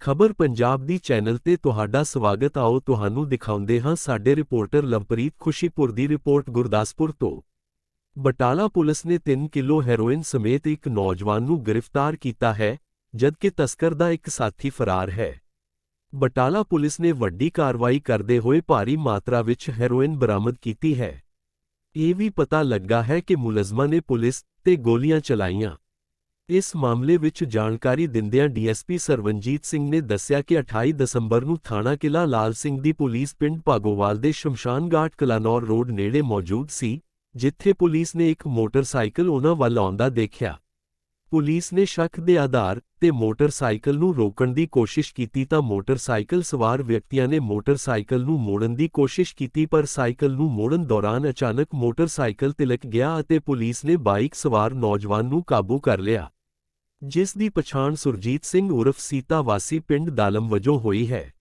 ਖਬਰ ਪੰਜਾਬ ਦੀ ਚੈਨਲ ਤੇ ਤੁਹਾਡਾ ਸਵਾਗਤ ਆਓ ਤੁਹਾਨੂੰ ਦਿਖਾਉਂਦੇ ਹਾਂ ਸਾਡੇ ਰਿਪੋਰਟਰ ਲਵਪ੍ਰੀਤ ਖੁਸ਼ੀਪੁਰ ਦੀ ਰਿਪੋਰਟ ਗੁਰਦਾਸਪੁਰ ਤੋਂ। ਬਟਾਲਾ ਪੁਲਿਸ ਨੇ 3 ਕਿਲੋ ਹੈਰੋਇਨ ਸਮੇਤ ਇੱਕ ਨੌਜਵਾਨ ਨੂੰ ਗ੍ਰਿਫਤਾਰ ਕੀਤਾ ਹੈ, ਜਦਕਿ ਤਸਕਰ ਦਾ ਇੱਕ ਸਾਥੀ ਫਰਾਰ ਹੈ। ਬਟਾਲਾ ਪੁਲਿਸ ਨੇ ਵੱਡੀ ਕਾਰਵਾਈ ਕਰਦੇ ਹੋਏ ਭਾਰੀ ਮਾਤਰਾ ਵਿੱਚ ਹੈਰੋਇਨ ਬਰਾਮਦ ਕੀਤੀ ਹੈ। ਇਹ ਵੀ ਪਤਾ ਲੱਗਾ ਹੈ ਕਿ ਮੁਲਜ਼ਮਾਂ ਨੇ ਪੁਲਿਸ ਤੇ ਗੋਲੀਆਂ ਚਲਾਈਆਂ। ਇਸ ਮਾਮਲੇ ਵਿੱਚ ਜਾਣਕਾਰੀ ਦਿੰਦਿਆਂ ਡੀਐਸਪੀ ਸਰਵਨਜੀਤ ਸਿੰਘ ਨੇ ਦੱਸਿਆ ਕਿ 28 ਦਸੰਬਰ ਨੂੰ ਥਾਣਾ ਕਿਲਾ ਲਾਲ ਸਿੰਘ ਦੀ ਪੁਲਿਸ ਪਿੰਡ ਭਾਗੋਵਾਲ ਦੇ ਸ਼ਮਸ਼ਾਨਘਾਟ ਕਲਾਨੌਰ ਰੋਡ ਨੇੜੇ ਮੌਜੂਦ ਸੀ, ਜਿੱਥੇ ਪੁਲਿਸ ਨੇ ਇੱਕ ਮੋਟਰਸਾਈਕਲ ਉਹਨਾਂ ਵੱਲ ਆਉਂਦਾ ਦੇਖਿਆ। ਪੁਲਿਸ ਨੇ ਸ਼ੱਕ ਦੇ ਆਧਾਰ ਤੇ ਮੋਟਰਸਾਈਕਲ ਨੂੰ ਰੋਕਣ ਦੀ ਕੋਸ਼ਿਸ਼ ਕੀਤੀ ਤਾਂ ਮੋਟਰਸਾਈਕਲ ਸਵਾਰ ਵਿਅਕਤੀਆਂ ਨੇ ਮੋਟਰਸਾਈਕਲ ਨੂੰ ਮੋੜਨ ਦੀ ਕੋਸ਼ਿਸ਼ ਕੀਤੀ ਪਰ ਸਾਈਕਲ ਨੂੰ ਮੋੜਨ ਦੌਰਾਨ ਅਚਾਨਕ ਮੋਟਰਸਾਈਕਲ ਤਿਲਕ ਗਿਆ ਅਤੇ ਪੁਲਿਸ ਨੇ ਬਾਈਕ ਸਵਾਰ ਨੌਜਵਾਨ ਨੂੰ ਕਾਬੂ ਕਰ ਲਿਆ। ਜਿਸ ਦੀ ਪਛਾਣ ਸੁਰਜੀਤ ਸਿੰਘ ਉਰਫ ਸੀਤਾ ਵਾਸੀ ਪਿੰਡ ਦਾਲਮ ਵਜੋਂ ਹੋਈ ਹੈ।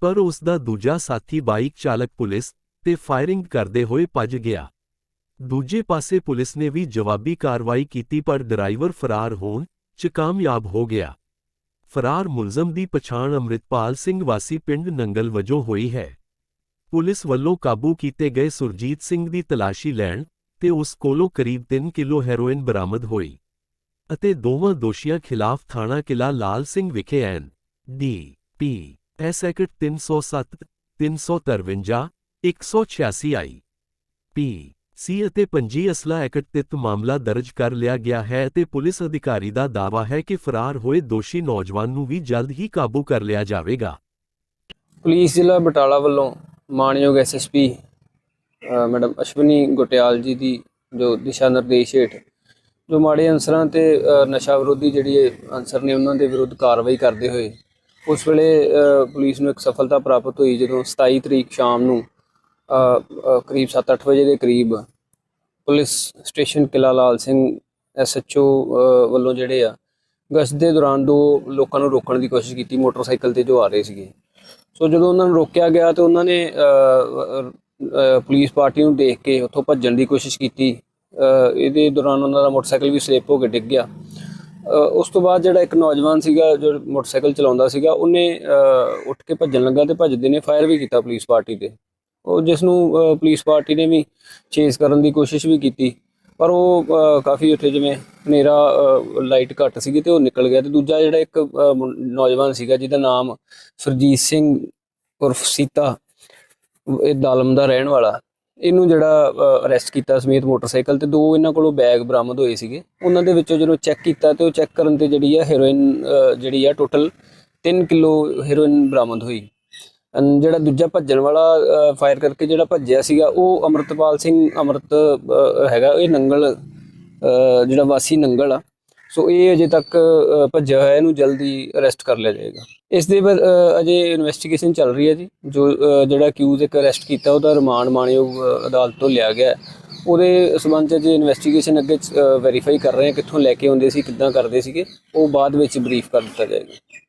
ਪਰ ਉਸ ਦਾ ਦੂਜਾ ਸਾਥੀ ਬਾਈਕ ਚਾਲਕ ਪੁਲਿਸ ਤੇ ਫਾਇਰਿੰਗ ਕਰਦੇ ਹੋਏ ਭੱਜ ਗਿਆ। ਦੂਜੇ ਪਾਸੇ ਪੁਲਿਸ ਨੇ ਵੀ ਜਵਾਬੀ ਕਾਰਵਾਈ ਕੀਤੀ ਪਰ ਡਰਾਈਵਰ ਫਰਾਰ ਹੋਣ 'ਚ ਕਾਮਯਾਬ ਹੋ ਗਿਆ। ਫਰਾਰ ਮੁਲਜ਼ਮ ਦੀ ਪਛਾਣ ਅੰਮ੍ਰਿਤਪਾਲ ਸਿੰਘ ਵਾਸੀ ਪਿੰਡ ਨੰਗਲ ਵਜੋਂ ਹੋਈ ਹੈ। ਪੁਲਿਸ ਵੱਲੋਂ ਕਾਬੂ ਕੀਤੇ ਗਏ ਸੁਰਜੀਤ ਸਿੰਘ ਦੀ ਤਲਾਸ਼ੀ ਲੈਣ ਤੇ ਉਸ ਕੋਲੋਂ ਕਰੀਬ 3 ਕਿਲੋ ਹੈਰੋਇਨ ਬਰਾਮਦ ਹੋਈ। ਅਤੇ ਦੋਵਾਂ ਦੋਸ਼ੀਆਂ ਖਿਲਾਫ ਥਾਣਾ ਕਿਲਾ ਲਾਲ ਸਿੰਘ ਵਿਖੇ N D P S act 307 353 186 I. P, C ਅਤੇ ਪੰਜੀ ਅਸਲਾ ਐਕਟ ਤਹਿਤ ਮਾਮਲਾ ਦਰਜ ਕਰ ਲਿਆ ਗਿਆ ਹੈ ਅਤੇ ਪੁਲਿਸ ਅਧਿਕਾਰੀ ਦਾ ਦਾਅਵਾ ਹੈ ਕਿ ਫਰਾਰ ਹੋਏ ਦੋਸ਼ੀ ਨੌਜਵਾਨ ਨੂੰ ਵੀ ਜਲਦ ਹੀ ਕਾਬੂ ਕਰ ਲਿਆ ਜਾਵੇਗਾ। ਪੁਲਿਸ ਜ਼ਿਲ੍ਹਾ ਬਟਾਲਾ ਵੱਲੋਂ ਮਾਨਯੋਗ ਐਸਐਸਪੀ ਮੈਡਮ ਅਸ਼ਵਨੀ ਗੁਟਿਆਲ ਜੀ ਦੀ ਜੋ ਦਿਸ਼ਾ ਨਿਰਦੇਸ਼ ਹੇਠ ਜੋ ਮਾੜੇ ਅਨਸਰਾਂ ਤੇ ਨਸ਼ਾ ਵਿਰੋਧੀ ਜਿਹੜੀ ਅਨਸਰ ਨੇ ਉਹਨਾਂ ਦੇ ਵਿਰੁੱਧ ਕਾਰਵਾਈ ਕਰਦੇ ਹੋਏ, ਉਸ ਵੇਲੇ ਪੁਲਿਸ ਨੂੰ ਇੱਕ ਸਫਲਤਾ ਪ੍ਰਾਪਤ ਹੋਈ ਜਦੋਂ 27 ਤਰੀਕ ਸ਼ਾਮ ਨੂੰ ਕਰੀਬ 7-8 ਵਜੇ ਦੇ ਕਰੀਬ ਪੁਲਿਸ ਸਟੇਸ਼ਨ ਕਿਲਾ ਲਾਲ ਸਿੰਘ ਐਸਐਚਓ ਵੱਲੋਂ ਜਿਹੜੇ ਆ, ਗਸ਼ਤ ਦੇ ਦੌਰਾਨ ਦੋ ਲੋਕਾਂ ਨੂੰ ਰੋਕਣ ਦੀ ਕੋਸ਼ਿਸ਼ ਕੀਤੀ, ਮੋਟਰਸਾਈਕਲ ਤੇ ਜੋ ਆ ਰਹੇ ਸੀਗੇ। ਸੋ ਜਦੋਂ ਉਹਨਾਂ ਨੂੰ ਰੋਕਿਆ ਗਿਆ ਤੇ ਉਹਨਾਂ ਨੇ ਪੁਲਿਸ ਪਾਰਟੀ ਨੂੰ ਦੇਖ ਕੇ ਉੱਥੋਂ ਭੱਜਣ ਦੀ ਕੋਸ਼ਿਸ਼ ਕੀਤੀ। ਇਹਦੇ ਦੌਰਾਨ ਉਹਨਾਂ ਦਾ ਮੋਟਰਸਾਈਕਲ ਵੀ ਸਲਿੱਪ ਹੋ ਕੇ ਡਿੱਗ ਗਿਆ। ਉਸ ਤੋਂ ਬਾਅਦ ਜਿਹੜਾ ਇੱਕ ਨੌਜਵਾਨ ਸੀਗਾ, ਜੋ ਮੋਟਰਸਾਈਕਲ ਚਲਾਉਂਦਾ ਸੀਗਾ, ਉਹਨੇ ਉੱਠ ਕੇ ਭੱਜਣ ਲੱਗਾ ਤੇ ਭੱਜਦੇ ਨੇ ਫਾਇਰ ਵੀ ਕੀਤਾ ਪੁਲਿਸ ਪਾਰਟੀ ਤੇ। ਉਹ ਜਿਸ ਨੂੰ ਪੁਲਿਸ ਪਾਰਟੀ ਨੇ ਵੀ ਚੇਸ ਕਰਨ ਦੀ ਕੋਸ਼ਿਸ਼ ਵੀ ਕੀਤੀ, ਪਰ ਉਹ ਕਾਫੀ ਉੱਥੇ ਜਿਵੇਂ ਹਨੇਰਾ ਲਾਈਟ ਘੱਟ ਸੀਗੀ ਤੇ ਉਹ ਨਿਕਲ ਗਿਆ ਤੇ ਦੂਜਾ ਜਿਹੜਾ ਇੱਕ ਨੌਜਵਾਨ ਸੀਗਾ ਜਿਹਦਾ ਨਾਮ ਸੁਰਜੀਤ ਸਿੰਘ ਉਰਫ ਸੀਤਾ, ਇਹ ਦਾਲਮ ਦਾ ਰਹਿਣ ਵਾਲਾ। ਇਹਨੂੰ ਜਿਹੜਾ ਅਰੈਸਟ ਕੀਤਾ ਸਮੇਤ ਮੋਟਰਸਾਈਕਲ ਤੇ ਦੋ ਇਹਨਾਂ ਕੋਲੋਂ ਬੈਗ ਬਰਾਮਦ ਹੋਏ ਸੀਗੇ। ਉਹਨਾਂ ਦੇ ਵਿੱਚੋਂ ਜਦੋਂ ਚੈੱਕ ਕੀਤਾ ਤੇ ਉਹ ਚੈੱਕ ਕਰਨ ਤੇ ਜਿਹੜੀ ਆ ਹੈਰੋਇਨ ਜਿਹੜੀ ਆ ਟੋਟਲ 3 ਕਿਲੋ ਹੈਰੋਇਨ ਬਰਾਮਦ ਹੋਈ। ਜਿਹੜਾ ਦੂਜਾ ਭੱਜਣ ਵਾਲਾ ਫਾਇਰ ਕਰਕੇ ਜਿਹੜਾ ਭੱਜਿਆ ਸੀਗਾ, ਉਹ ਅਮਰਤਪਾਲ ਸਿੰਘ ਅਮਰਤ ਹੈਗਾ, ਇਹ ਨੰਗਲ ਜਿਹੜਾ ਵਾਸੀ ਨੰਗਲ ਆ। ਸੋ ਇਹ ਅਜੇ ਤੱਕ ਭੱਜਿਆ ਹੋਇਆ, ਇਹਨੂੰ ਜਲਦੀ ਅਰੈਸਟ ਕਰ ਲਿਆ ਜਾਏਗਾ। ਇਸ ਦੇ ਬਾਅਦ ਅਜੇ ਇਨਵੈਸਟੀਗੇਸ਼ਨ ਚੱਲ ਰਹੀ ਹੈ ਜੀ, ਜੋ ਜਿਹੜਾ ਅਕਿਊਜ਼ ਇੱਕ ਅਰੈਸਟ ਕੀਤਾ, ਉਹਦਾ ਰਿਮਾਂਡ ਮਾਣਯੋਗ ਅਦਾਲਤ ਤੋਂ ਲਿਆ ਗਿਆ ਉਹਦੇ ਸਬੰਧ ਚ ਜੇ ਇਨਵੈਸਟੀਗੇਸ਼ਨ ਅੱਗੇ ਵੈਰੀਫਾਈ ਕਰ ਰਹੇ ਹਾਂ, ਕਿੱਥੋਂ ਲੈ ਕੇ ਆਉਂਦੇ ਸੀ, ਕਿੱਦਾਂ ਕਰਦੇ ਸੀਗੇ। ਉਹ ਬਾਅਦ ਵਿੱਚ ਬਰੀਫ ਕਰ ਦਿੱਤਾ ਜਾਏਗਾ।